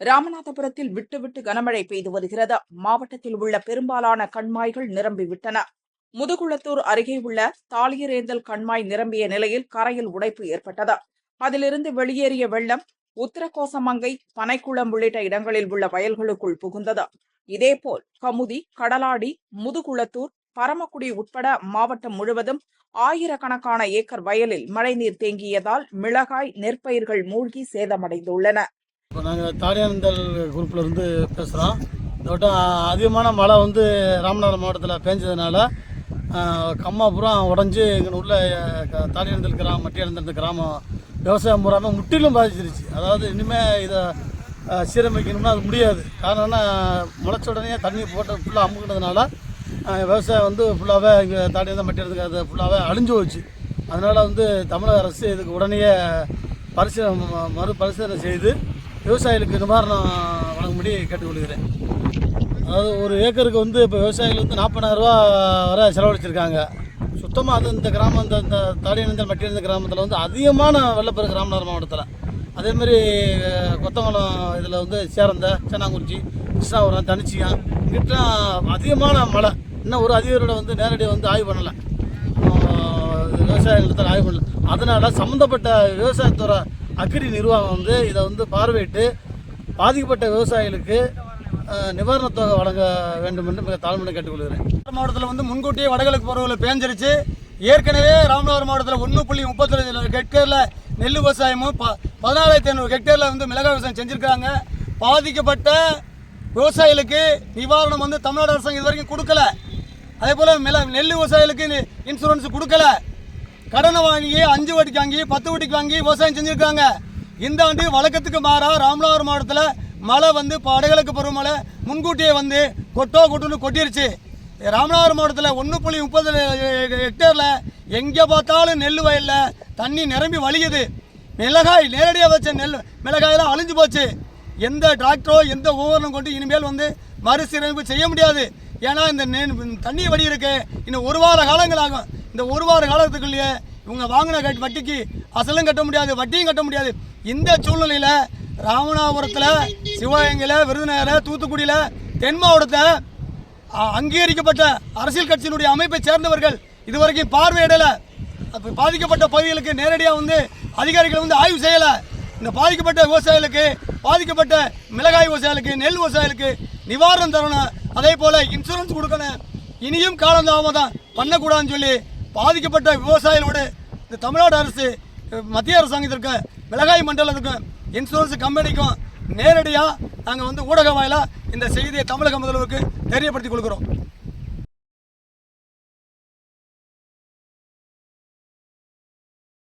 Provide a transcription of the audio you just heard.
ராமநாதபுரத்தில் விட்டுவிட்டு கனமழை பெய்து வருகிறது. மாவட்டத்தில் உள்ள பெரும்பாலான கண்மாய்கள் நிரம்பிவிட்டன முதுகுளத்தூர் அருகே உள்ள தாளியரேந்தல் கண்மாய் நிரம்பிய நிலையில் கரையில் உடைப்பு ஏற்பட்டது. அதிலிருந்து வெளியேறிய வெள்ளம் உத்தரகோசமங்கை பனைக்குளம் உள்ளிட்ட இடங்களில் உள்ள வயல்களுக்குள் புகுந்தது. இதேபோல் கமுதி கடலாடி முதுகுளத்தூர் பரமக்குடி உட்பட மாவட்டம் முழுவதும் ஆயிரக்கணக்கான ஏக்கர் வயலில் மழைநீர் தேங்கியதால் மிளகாய் நெற்பயிர்கள் மூழ்கி சேதமடைந்துள்ளன. இப்போ நாங்கள் தாரியானந்தல் குரூப்பில் இருந்து பேசுகிறோம் இந்த வட்டம் அதிகமான மழை வந்து ராமநாதபுரம் மாவட்டத்தில் பேஞ்சதுனால கம்மாபுரம் உடஞ்சி இங்கே உள்ள க- தாரியானந்தல் கிராமம் மட்டியானந்தல் கிராமம் விவசாயம் பூராமே முற்றிலும் பாதிச்சிருச்சு. அதாவது இனிமேல் இதை சீரமைக்கணும்னா அது முடியாது. காரணம்னா முளைச்ச உடனே தண்ணி போட்டு ஃபுல்லாக அமுக்கினதுனால விவசாயம் வந்து ஃபுல்லாகவே இங்கே தாடியாந்தல் மட்டியானதுக்கு அது ஃபுல்லாகவே அழிஞ்சு போச்சு. அதனால் வந்து தமிழக அரசு இதுக்கு உடனே பரிசீலனை மறு பரிசீலனை செய்து விவசாயிகளுக்கு நிவாரணம் வழங்கும்படி கேட்டுக்கொள்கிறேன். அதாவது ஒரு ஏக்கருக்கு வந்து இப்போ விவசாயிகள் வந்து நாற்பதாயிரம் வரை செலவழிச்சிருக்காங்க. சுத்தமாக அது இந்த கிராமம் இந்த இந்த தாடியனந்தல் மட்டியணிந்த கிராமத்தில் வந்து அதிகமான வெள்ளப்பெருக்கு ராமநாதபுரம் மாவட்டத்தில். அதேமாரி கொத்தமலம் இதில் வந்து சேரந்த சேனாங்குறிச்சி கிருஷ்ணாபுரம் தனிச்சியம் இங்கிட்டலாம் அதிகமான மழை. இன்னும் ஒரு அதிகாரியோட வந்து நேரடியாக வந்து ஆய்வு பண்ணலை. விவசாய நிலத்தில் ஆய்வு பண்ணல. அதனால் சம்மந்தப்பட்ட விவசாயத்துறை அக்ரி நிர்வாகம் வந்து இதை வந்து பார்வையிட்டு பாதிக்கப்பட்ட விவசாயிகளுக்கு நிவாரணத் தொகை வழங்க வேண்டும் என்று மிக தாழ்மையை கேட்டுக்கொள்கிறேன். மாவட்டத்தில் வந்து முன்கூட்டியே வடகிழக்கு பருவத்தில் பேஞ்சிருச்சு ஏற்கனவே ராமநாதபுரம் மாவட்டத்தில் ஒன்று புள்ளி முப்பத்தி ஹெக்டேரில் நெல் விவசாயமும் ப பதினாலாயிரத்தி ஐநூறு ஹெக்டேரில் வந்து மிளகாய் விவசாயம் செஞ்சுருக்காங்க. பாதிக்கப்பட்ட விவசாயிகளுக்கு நிவாரணம் வந்து தமிழ்நாடு அரசாங்கம் இது வரைக்கும் கொடுக்கல. அதே போல் மிள நெல் விவசாயிகளுக்கு இன்சூரன்ஸ் கொடுக்கல. கடனை வாங்கி அஞ்சு வட்டிக்கு வாங்கி பத்து வட்டிக்கு வாங்கி விவசாயம் செஞ்சுருக்காங்க. இந்த ஆண்டு வழக்கத்துக்கு மாறாக ராமநாதபுரம் மாவட்டத்தில் மழை வந்து வடகிழக்கு பருவமழை முன்கூட்டியே வந்து கொட்டோ கொட்டுன்னு கொட்டிருச்சு. ராமநாதபுரம் மாவட்டத்தில் ஒன்று புள்ளி முப்பது ஹெக்டேரில் எங்கே பார்த்தாலும் நெல் வயலில் தண்ணி நிரம்பி வழியுது. மிளகாய் நேரடியாக வச்ச நெல் மிளகாயெல்லாம் அழிஞ்சு போச்சு. எந்த டிராக்டரோ எந்த உபகரணம் கொண்டு இனிமேல் வந்து மறுசீரமைப்பு செய்ய முடியாது. ஏன்னா இந்த தண்ணி வடி இருக்கு இன்னும் ஒரு வார காலங்கள் ஆகும். இந்த ஒரு வார காலத்துக்குள்ளேயே இவங்க வாங்கின கட் வட்டிக்கு அசலும் கட்ட முடியாது வட்டியும் கட்ட முடியாது. இந்த சூழ்நிலையில் ராமநாதபுரத்தில் சிவகங்கையில் விருதுநகரில் தூத்துக்குடியில் தென் மாவட்டத்தை அங்கீகரிக்கப்பட்ட அரசியல் கட்சியினுடைய அமைப்பை சேர்ந்தவர்கள் இதுவரைக்கும் பார்வையிடலை. அப்போ பாதிக்கப்பட்ட பகுதிகளுக்கு நேரடியாக வந்து அதிகாரிகள் வந்து ஆய்வு செய்யலை. இந்த பாதிக்கப்பட்ட விவசாயிகளுக்கு பாதிக்கப்பட்ட மிளகாய் விவசாயிகளுக்கு நெல் விவசாயிகளுக்கு நிவாரணம் தரணும். அதே போல் இன்சூரன்ஸ் கொடுக்கணும். இனியும் காலந்தாமதம் பண்ணக்கூடாதுன்னு சொல்லி பாதிக்கப்பட்ட விவசாயிகளோடு இந்த தமிழ்நாடு அரசு மத்திய அரசாங்கத்திற்கு மிளகாய் மண்டலத்துக்கும் இன்சூரன்ஸ் கம்பெனிக்கும் நேரடியாக நாங்கள் வந்து ஊடக வாயிலாக இந்த செய்தியை தமிழக முதல்வருக்கு தெரியப்படுத்திக் கொள்கிறோம்.